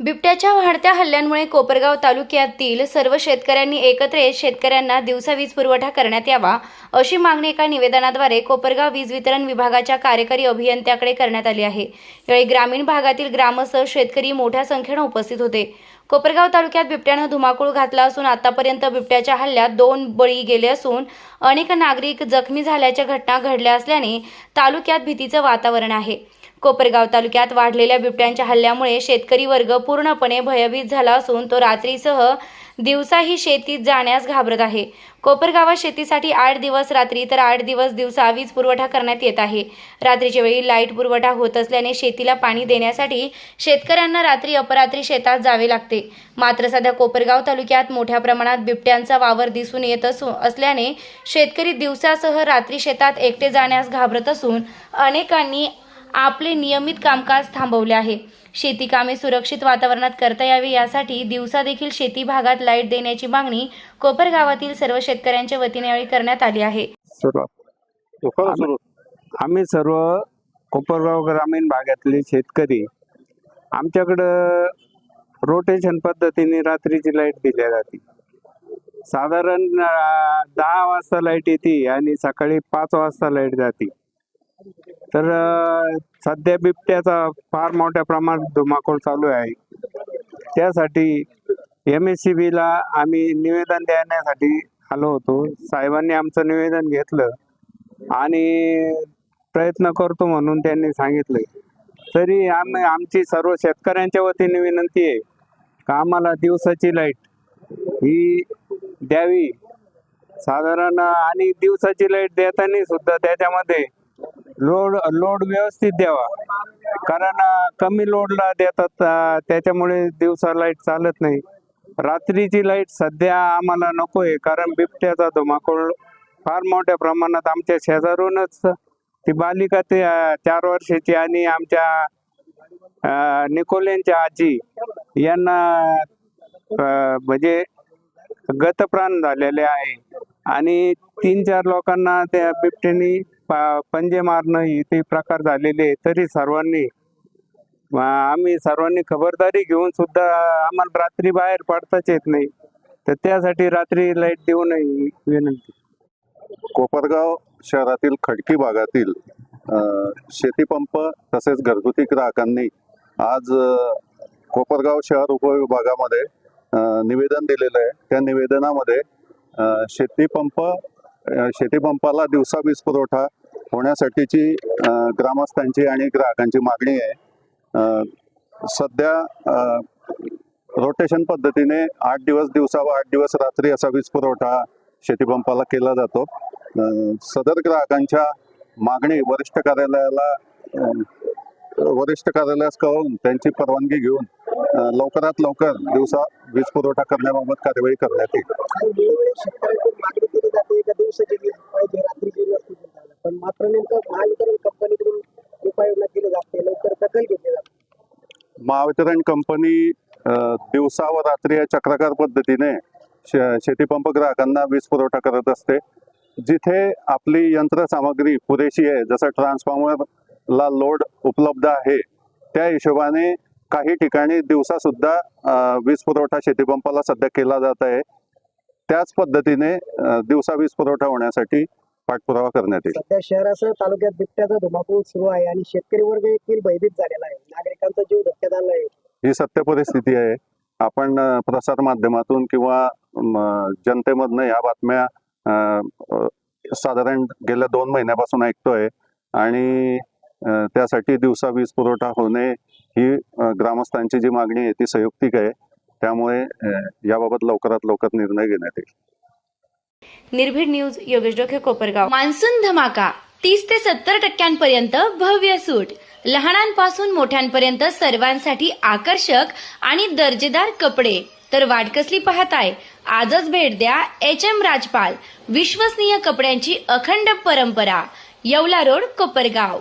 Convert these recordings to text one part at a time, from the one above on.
बिबट्याच्या वाढत्या हल्ल्यांमुळे कोपरगाव तालुक्यातील सर्व शेतकऱ्यांनी एकत्र येत शेतकऱ्यांना दिवसा वीज पुरवठा करण्यात यावा अशी मागणी एका निवेदनाद्वारे कोपरगाव वीज वितरण विभागाच्या कार्यकारी अभियंत्याकडे करण्यात आली आहे. यावेळी ग्रामीण भागातील ग्रामस्थ शेतकरी मोठ्या संख्येनं उपस्थित होते. कोपरगाव तालुक्यात बिबट्यानं धुमाकूळ घातला असून आतापर्यंत बिबट्याच्या हल्ल्यात दोन बळी गेले असून अनेक नागरिक जखमी झाल्याच्या घटना घडल्या असल्याने तालुक्यात भीतीचं वातावरण आहे. कोपरगाव तालुक्यात वाढलेल्या बिबट्यांच्या हल्ल्यामुळे शेतकरी वर्ग पूर्णपणे भयभीत झाला असून तो रात्रीसह दिवसाही शेतीत जाण्यास घाबरत आहे. कोपरगावात शेतीसाठी आठ दिवस रात्री तर आठ दिवस दिवसा वीज पुरवठा करण्यात येत आहे. रात्रीच्या वेळी लाइट पुरवठा होत असल्याने शेतीला पाणी देण्यासाठी शेतकऱ्यांना रात्री अपरात्री शेतात जावे लागते. मात्र सध्या कोपरगाव तालुक्यात मोठ्या प्रमाणात बिबट्यांचा वावर दिसून येत असू असल्याने शेतकरी दिवसासह रात्री शेतात एकटे जाण्यास घाबरत असून अनेकांनी आपले नियमित कामकाज थांबवले आहे. शेती कामे सुरक्षित वातावरणात करता यावी यासाठी दिवसा देखील शेती भागात लाइट देण्याची मागणी कोपर गावातील सर्व शेतकऱ्यांच्या वतीने यावेळी करण्यात आली आहे. आम्ही सर्व कोपरगाव ग्रामीण भागातले शेतकरी आमच्याकडं रोटेशन पद्धतीने रात्रीची लाइट दिल्या जाते. साधारण दहा वाजता लाइट येते आणि सकाळी पाच वाजता लाइट जाते. तर सध्या बिबट्याचा फार मोठ्या प्रमाणात धुमाकूळ चालू आहे. त्यासाठी एम एस सी बीला आम्ही निवेदन देण्यासाठी आलो होतो. साहेबांनी आमचं निवेदन घेतलं आणि प्रयत्न करतो म्हणून त्यांनी सांगितलं तरी आम्ही आमची सर्व शेतकऱ्यांच्या वतीने विनंती आहे का आम्हाला दिवसाची लाइट ही द्यावी. साधारण आणि दिवसाची लाइट देताना सुद्धा त्याच्यामध्ये लोड लोड व्यवस्थित द्यावा. कारण कमी लोडला देतात त्याच्यामुळे दिवसा लाइट चालत नाही. रात्रीची लाइट सध्या आम्हाला नको आहे कारण बिबट्याचा धुमाकूळ फार मोठ्या प्रमाणात आमच्या शेजारूनच ती बालिका ते चार वर्षाची आणि आमच्या अं, निकोलेंच्या आजी यांना म्हणजे गतप्राण झालेले आहे. आणि तीन चार लोकांना त्या बिबट्यानी पंजे मारणं ही ते प्रकार झालेले आहे. तरी सर्वांनी आम्ही सर्वांनी खबरदारी घेऊन सुद्धा आम्हाला रात्री बाहेर पडताच येत नाही. तर त्यासाठी रात्री लाइट देऊ नये विनंती. कोपरगाव शहरातील खडकी भागातील शेतीपंप तसेच घरगुती ग्राहकांनी आज कोपरगाव शहर उपविभागामध्ये निवेदन दिलेलं आहे. त्या निवेदनामध्ये शेतीपंप शेतीपंपाला दिवसा वीज पुरवठा होण्यासाठीची ग्रामस्थांची आणि ग्राहकांची मागणी आहे. सध्या रोटेशन पद्धतीने आठ दिवस दिवसा व आठ दिवस रात्री असा वीज पुरवठा शेतीपंपाला केला जातो. सदर ग्राहकांच्या मागणी वरिष्ठ कार्यालयाला वरिष्ठ कार्यालयास कळवून त्यांची परवानगी घेऊन लवकरात लवकर दिवसा वीज पुरवठा करण्याबाबत कार्यवाही करण्यात येईल. पण मात्र नेमकं महावितरण कंपनीकडून उपाययोजना केली जाते लवकर दखल घेतली जाते. महावितरण कंपनी दिवसा व रात्री या चक्राकार पद्धतीने शे- शेतीपंप ग्राहकांना वीज पुरवठा करत असते. जिथे आपली यंत्रसामग्री पुरेशी आहे जसं ट्रान्सफॉर्मरला लोड उपलब्ध आहे त्या हिशोबाने काही ठिकाणी दिवसा सुद्धा वीज पुरवठा शेतीपंपाला सध्या केला जात आहे. त्याच पद्धतीने दिवसा वीज पुरवठा होण्यासाठी पाठपुरावा करण्यात येईल. सध्या शहरासह तालुक्यात बिबट्याचा धुमाकूळ सुरू आहे आणि शेतकरी वर्ग देखील भयभीत झालेला आहे. नागरिकांचा जीव धोक्यात आला आहे. ही सत्य परिस्थिती आहे. आपण प्रसार माध्यमातून किंवा जनतेमधनं ह्या बातम्या साधारण गेल्या दोन महिन्यापासून ऐकतोय आणि त्यासाठी दिवसा वीज पुरवठा होणे ही ग्रामस्थांची जी मागणी आहे ती संयुक्तिक आहे. त्यामुळे याबाबत लवकरात लवकर निर्णय घेण्यात येईल. निर्भीड न्यूज योगेश डोके कोपरगाव. मान्सून धमाका. तीस ते सत्तर टक्क्यांपर्यंत भव्य सूट. लहानांपासून मोठ्यांपर्यंत सर्वांसाठी आकर्षक आणि दर्जेदार कपडे. तर वाटकसली पाहताय? आजच भेट द्या एच एम राजपाल. विश्वसनीय कपड्यांची अखंड परंपरा. Yeola road Kopargaon.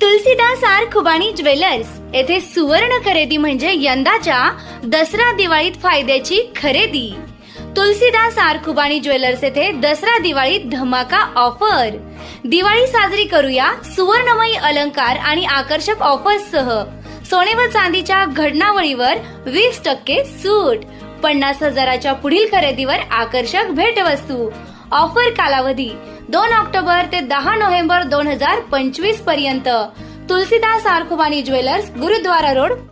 Tulsidas R Khubani jewellers. येथे सुवर्ण खरेदी म्हणजे यंदाच्या दसरा दिवाळीत फायद्याची खरेदी. तुलसीदास आरखुबाणी ज्वेलर्स येथे दसरा दिवाळी धमाका ऑफर. दिवाळी साजरी करूया सुवर्णमयी अलंकार आणि आकर्षक ऑफर्ससह. सोने व चांदीच्या घडणावळीवर वीस टक्के सूट. पन्नास हजाराच्या पुढील खरेदीवर आकर्षक भेटवस्तू. ऑफर कालावधी दोन ऑक्टोबर ते दहा नोव्हेंबर दोन हजार पंचवीसपर्यंत. तुलसीदास आरखुबानी ज्वेलर्स गुरुद्वारा रोड